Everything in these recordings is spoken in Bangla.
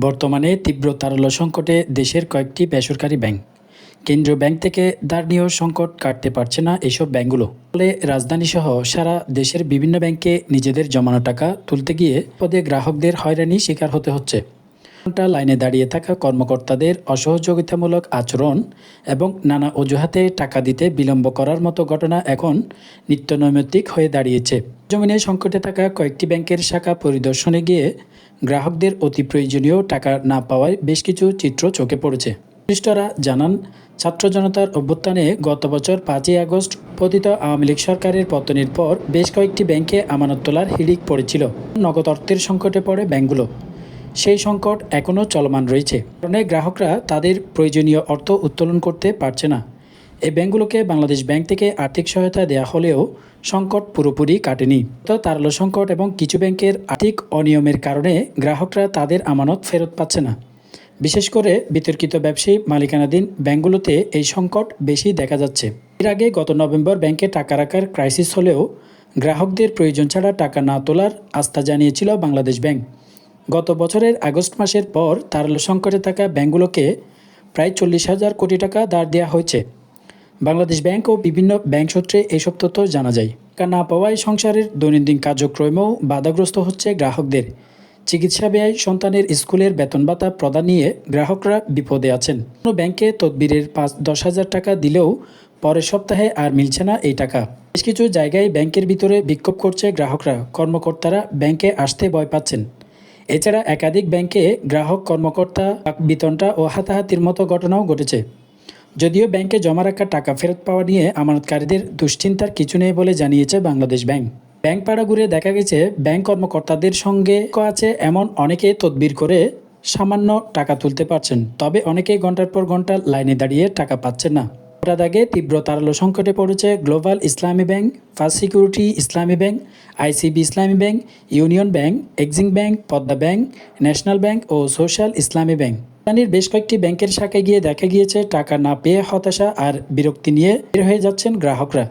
বর্তমানে তীব্র তারল্য সংকটে দেশের কয়েকটি বেসরকারি ব্যাংক। কেন্দ্রীয় ব্যাংক থেকে ধার সংকট কাটতে পারছে না এসব ব্যাংকগুলো। ফলে রাজধানী সহ সারা দেশের বিভিন্ন ব্যাংকে নিজেদের জমানো টাকা তুলতে গিয়ে পদে গ্রাহকদের হয়রানি শিকার হতে হচ্ছে। ঘণ্টা লাইনে দাঁড়িয়ে থাকা কর্মকর্তাদের অসহযোগিতামূলক আচরণ এবং নানা অজুহাতে টাকা দিতে বিলম্ব করার মতো ঘটনা এখন নিত্যনৈমিত্তিক হয়ে দাঁড়িয়েছে। জমিনে সংকটে থাকা কয়েকটি ব্যাংকের শাখা পরিদর্শনে গিয়ে গ্রাহকদের অতি প্রয়োজনীয় টাকা না পাওয়ায় বেশ কিছু চিত্র চোখে পড়েছে। বিশিষ্টরা জানান, ছাত্র জনতার অভ্যুত্থানে গত বছর পাঁচই আগস্ট পতিত আওয়ামী লীগ সরকারের পতনের পর বেশ কয়েকটি ব্যাংকে আমানত তোলার হিড়িক পড়েছিল। নগদ অর্থের সংকটে পড়ে ব্যাংকগুলো। সেই সংকট এখনও চলমান রয়েছে। কারণে গ্রাহকরা তাদের প্রয়োজনীয় অর্থ উত্তোলন করতে পারছে না। এই ব্যাংকগুলোকে বাংলাদেশ ব্যাংক থেকে আর্থিক সহায়তা দেওয়া হলেও সংকট পুরোপুরি কাটেনি। তো তারল্য সংকট এবং কিছু ব্যাংকের আর্থিক অনিয়মের কারণে গ্রাহকরা তাদের আমানত ফেরত পাচ্ছে না। বিশেষ করে বিতর্কিত ব্যবসায়ী মালিকানাধীন ব্যাংকগুলোতে এই সংকট বেশি দেখা যাচ্ছে। এর আগে গত নভেম্বর ব্যাংকে টাকা রাখার ক্রাইসিস হলেও গ্রাহকদের প্রয়োজন ছাড়া টাকা না তোলার আস্থা জানিয়েছিল বাংলাদেশ ব্যাংক। গত বছরের আগস্ট মাসের পর তারল্য সংকটে থাকা ব্যাংকগুলোকে প্রায় চল্লিশ হাজার কোটি টাকা ধার দেওয়া হয়েছে। বাংলাদেশ ব্যাংক ও বিভিন্ন ব্যাংক সূত্রে এসব তথ্য জানা যায়। টাকা না পাওয়ায় সংসারের দৈনন্দিন কার্যক্রমেও বাধাগ্রস্ত হচ্ছে গ্রাহকদের। চিকিৎসা ব্যয়, সন্তানের স্কুলের বেতন ভাতা প্রদান নিয়ে গ্রাহকরা বিপদে আছেন। কোনো ব্যাংকে তদবিরের পাঁচ দশ হাজার টাকা দিলেও পরের সপ্তাহে আর মিলছে না এই টাকা। বেশ কিছু জায়গায় ব্যাংকের ভিতরে বিক্ষোভ করছে গ্রাহকরা। কর্মকর্তারা ব্যাংকে আসতে ভয় পাচ্ছেন। এছাড়া একাধিক ব্যাংকে গ্রাহক, কর্মকর্তা বিতনটা ও হাতাহাতির মতো ঘটনাও ঘটেছে। যদিও ব্যাংকে জমা রাখা টাকা ফেরত পাওয়া নিয়ে আমানতকারীদের দুশ্চিন্তার কিছু নেই বলে জানিয়েছে বাংলাদেশ ব্যাংক। ব্যাংক পাড়া ঘুরে দেখা গেছে, ব্যাংক কর্মকর্তাদের সঙ্গে আছে এমন অনেকে তদবির করে সামান্য টাকা তুলতে পারছেন, তবে অনেকেই ঘণ্টার পর ঘণ্টা লাইনে দাঁড়িয়ে টাকা পাচ্ছেন না। হঠাৎ আগে তীব্র তারালো সংকটে পড়েছে Global Islami Bank, First Security Islami Bank, ICB Islami Bank, Union Bank Exim Bank, Padma Bank, National Bank ও সোশ্যাল ইসলামী ব্যাংক। রাজধানীর বেশ কয়েকটি ব্যাংকের শাখায় গিয়ে দেখা গিয়েছে টাকা না পেয়ে হতাশা আর বিরক্তি নিয়ে বের হয়ে যাচ্ছেন গ্রাহকরা।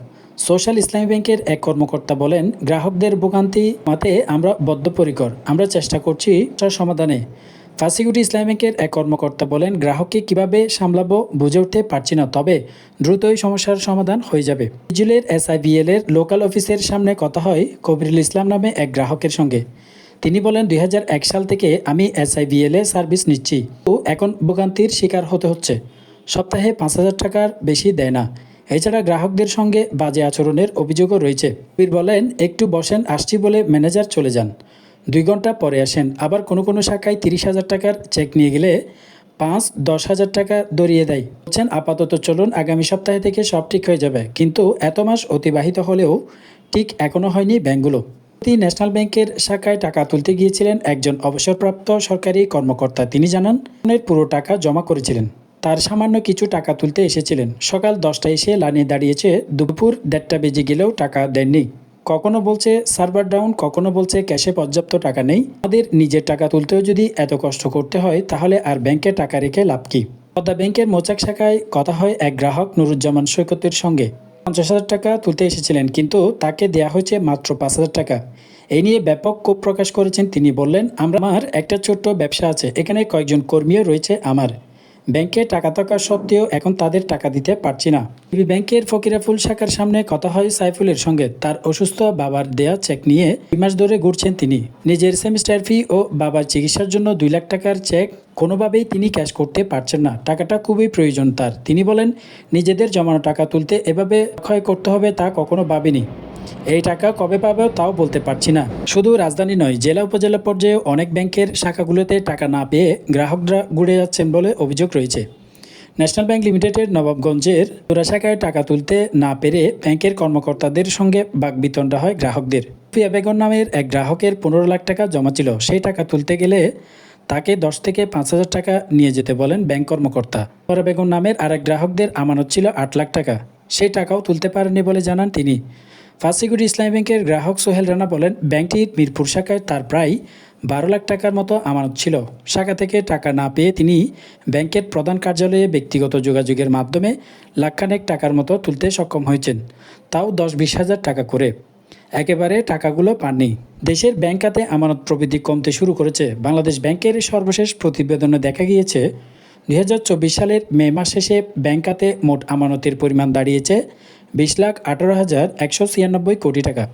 সোশ্যাল ইসলামী ব্যাংকের এক কর্মকর্তা বলেন, গ্রাহকদের ভোগান্তি মাতে আমরা বদ্ধপরিকর, আমরা চেষ্টা করছি সমাধানে। সিকিউরিটি ইসলামী ব্যাংকের এক কর্মকর্তা বলেন, গ্রাহককে কীভাবে সামলাবো বুঝে উঠতে পারছি না, তবে দ্রুতই সমস্যার সমাধান হয়ে যাবে। বিজুলের এসআইবিএল এর লোকাল অফিসের সামনে কথা হয় কবিরুল ইসলাম নামে এক গ্রাহকের সঙ্গে। তিনি বলেন, দুই হাজার এক সাল থেকে আমি এসআইবিএল এ সার্ভিস নিচ্ছি ও এখন ভোগান্তির শিকার হতে হচ্ছে। সপ্তাহে পাঁচ হাজার টাকার বেশি দেয় না। এছাড়া গ্রাহকদের সঙ্গে বাজে আচরণের অভিযোগও রয়েছে। বলেন, একটু বসেন, আসছি বলে ম্যানেজার চলে যান। দুই ঘণ্টা পরে আসেন। আবার কোনো কোনো শাখায় তিরিশ হাজার টাকার চেক নিয়ে গেলে পাঁচ, দশ হাজার টাকা দরিয়ে দেয়। বলছেন, আপাতত চলুন, আগামী সপ্তাহে থেকে সব ঠিক হয়ে যাবে। কিন্তু এত মাস অতিবাহিত হলেও ঠিক এখনও হয়নি ব্যাংকগুলো তিনি ন্যাশনাল ব্যাংকের শাখায় টাকা তুলতে গিয়েছিলেন। একজন অবসরপ্রাপ্ত সরকারি কর্মকর্তা। তিনি জানান পুরো টাকা জমা করেছিলেন। তার সামান্য কিছু টাকা তুলতে এসেছিলেন। সকাল দশটায় এসে লাইনে দাঁড়িয়েছে। দুপুর দেড়টা বেজে গেলেও টাকা দেননি। কখনো বলছে সার্ভার ডাউন, কখনো বলছে ক্যাশে পর্যাপ্ত টাকা নেই। আমাদের নিজের টাকা তুলতেও যদি এত কষ্ট করতে হয়, তাহলে আর ব্যাংকে টাকা রেখে লাভ কি? পদ্মা ব্যাংকের মোচাক শাখায় কথা হয় এক গ্রাহক নুরুজ্জামান সৈকতের সঙ্গে। পঞ্চাশ হাজার টাকা তুলতে এসেছিলেন, কিন্তু তাকে দেয়া হয়েছে মাত্র পাঁচ হাজার টাকা। এই নিয়ে ব্যাপক ক্ষোভ প্রকাশ করেছেন তিনি বললেন, আমরা আমার একটা ছোট্ট ব্যবসা আছে, এখানে কয়েকজন কর্মীও রয়েছে আমার। ব্যাংকে টাকা থাকা সত্ত্বেও এখন তাদের টাকা দিতে পারছি না। ব্যাংকের ফকিরাফুল শাখার সামনে কথা হয় সাইফুলের সঙ্গে। তার অসুস্থ বাবার দেয়া চেক নিয়ে দুই মাস ধরে ঘুরছেন তিনি। নিজের সেমিস্টার ফি ও বাবার চিকিৎসার জন্য দুই লাখ টাকার চেক কোনোভাবেই তিনি ক্যাশ করতে পারছেন না। টাকাটা খুবই প্রয়োজন তার। তিনি বলেন, নিজেদের জমানো টাকা তুলতে এভাবে ক্ষয় করতে হবে তা কখনো ভাবেনি। এই টাকা কবে পাবে তাও বলতে পারছি না। শুধু রাজধানী নয়, জেলা উপজেলা পর্যায়ে অনেক ব্যাংকের শাখাগুলোতে টাকা না পেয়ে গ্রাহকরা ঘুরে যাচ্ছেন বলে অভিযোগ রয়েছে। ন্যাশনাল ব্যাংক লিমিটেডের নবাবগঞ্জের পুরা শাখায় টাকা তুলতে না পেরে ব্যাংকের কর্মকর্তাদের সঙ্গে বাগবিতণ্ডা হয় গ্রাহকদের। ফিয়া বেগম নামের এক গ্রাহকের পনেরো লাখ টাকা জমা ছিল। সেই টাকা তুলতে গেলে তাকে দশ থেকে পাঁচ হাজার টাকা নিয়ে যেতে বলেন ব্যাংক কর্মকর্তা। পরা বেগম নামের আরেক গ্রাহকদের আমানত ছিল আট লাখ টাকা। সেই টাকাও তুলতে পারেনি বলে জানান তিনি। সিকিউরিটি ইসলামী ব্যাংকের গ্রাহক সোহেল রানা বলেন ব্যাংকটির মিরপুর শাখায় তার প্রায় বারো লাখ টাকার মতো আমানত ছিল। শাখা থেকে টাকা না পেয়ে তিনি ব্যাংকের প্রধান কার্যালয়ে ব্যক্তিগত যোগাযোগের মাধ্যমে লাখখানেক টাকার মতো তুলতে সক্ষম হয়েছেন। তাও দশ বিশ হাজার টাকা করে। একেবারে টাকাগুলো পাননি। দেশের ব্যাংক খাতে আমানত প্রবৃদ্ধি কমতে শুরু করেছে। বাংলাদেশ ব্যাংকের সর্বশেষ প্রতিবেদনে দেখা গিয়েছে দু হাজার চব্বিশ সালের মে মাস শেষে ব্যাংক খাতে মোট আমানতের পরিমাণ দাঁড়িয়েছে বিশ লাখ আঠারো হাজার একশো ছিয়ানব্বই কোটি টাকা,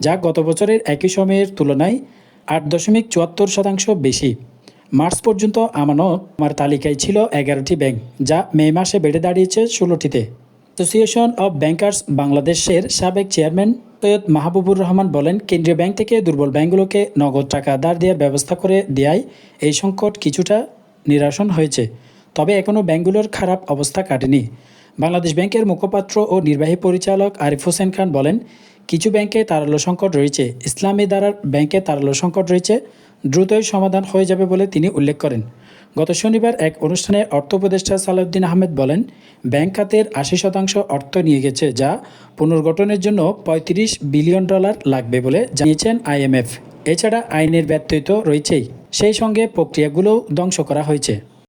যা গত বছরের একই সময়ের তুলনায় আট দশমিক চুয়াত্তর শতাংশ বেশি। মার্চ পর্যন্ত আমানত আমার তালিকায় ছিল এগারোটি ব্যাংক, যা মে মাসে বেড়ে দাঁড়িয়েছে ষোলোটিতে। অ্যাসোসিয়েশন অব ব্যাংকার্স বাংলাদেশের সাবেক চেয়ারম্যান সৈয়দ মাহবুবুর রহমান বলেন, কেন্দ্রীয় ব্যাংক থেকে দুর্বল ব্যাংকগুলোকে নগদ টাকা ধার দেওয়ার ব্যবস্থা করে দেয় এই সংকট কিছুটা নিরাসন হয়েছে। তবে এখনও ব্যাংকগুলোর খারাপ অবস্থা কাটেনি। বাংলাদেশ ব্যাংকের মুখপাত্র ও নির্বাহী পরিচালক আরিফ হোসেন খান বলেন, কিছু ব্যাংকে তারল্য সংকট রয়েছে, ইসলামী দ্বারার ব্যাংকে তারল্য সংকট রয়েছে, দ্রুতই সমাধান হয়ে যাবে বলে তিনি উল্লেখ করেন। গত শনিবার এক অনুষ্ঠানে অর্থ উপদেষ্টা সালাউদ্দিন আহমেদ বলেন, ব্যাংক খাতের আশি শতাংশ অর্থ নিয়ে গেছে যা পুনর্গঠনের জন্য পঁয়ত্রিশ বিলিয়ন ডলার লাগবে বলে জানিয়েছেন আইএমএফ। এছাড়া আইনের ব্যত্যয় তো রয়েছেই। সেই সঙ্গে প্রক্রিয়াগুলোও ধ্বংস করা হয়েছে।